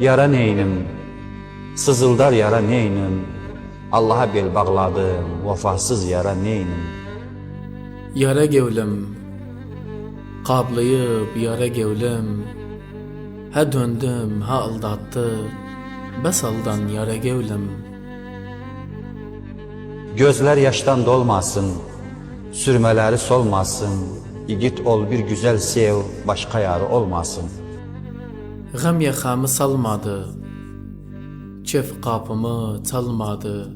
Yara neynim, sızıldar yara neynim, Allah'a bel bağladım, vefasız yara neynim. Yara gevlim Qablayıp yara gevlim. Ha döndüm ha aldattı Bes aldan yara gevlim. Gözler yaştan dolmasın, sürmeleri solmasın, Yiğit ol bir güzel sev, başka yarı olmasın. Gam yakamı salmadı Çef kapımı çalmadı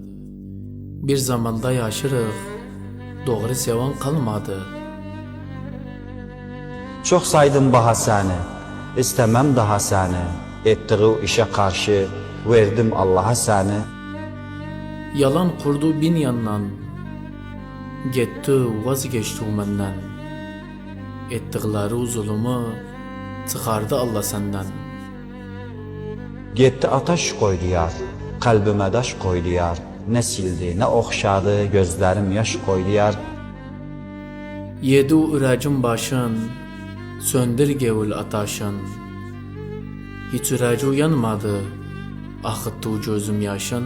Bir zamanda yaşırıq Doğru sevan kalmadı Çok saydım baha səni, istemem daha səni, Ettiği işe karşı verdim Allah'a səni. Yalan kurdu bin yandan Gitti vazgeçti menden Ettikleri zulümü Çıkardı Allah senden Getdi ataş koydu yar, kalbime daş koydu yar, Ne sildi, ne okşadı, gözlerim yaş koydu yar. Yedi ürəcin başın Söndür gevul ataşın. Hiç ürəci uyanmadı Axıttı gözüm yaşın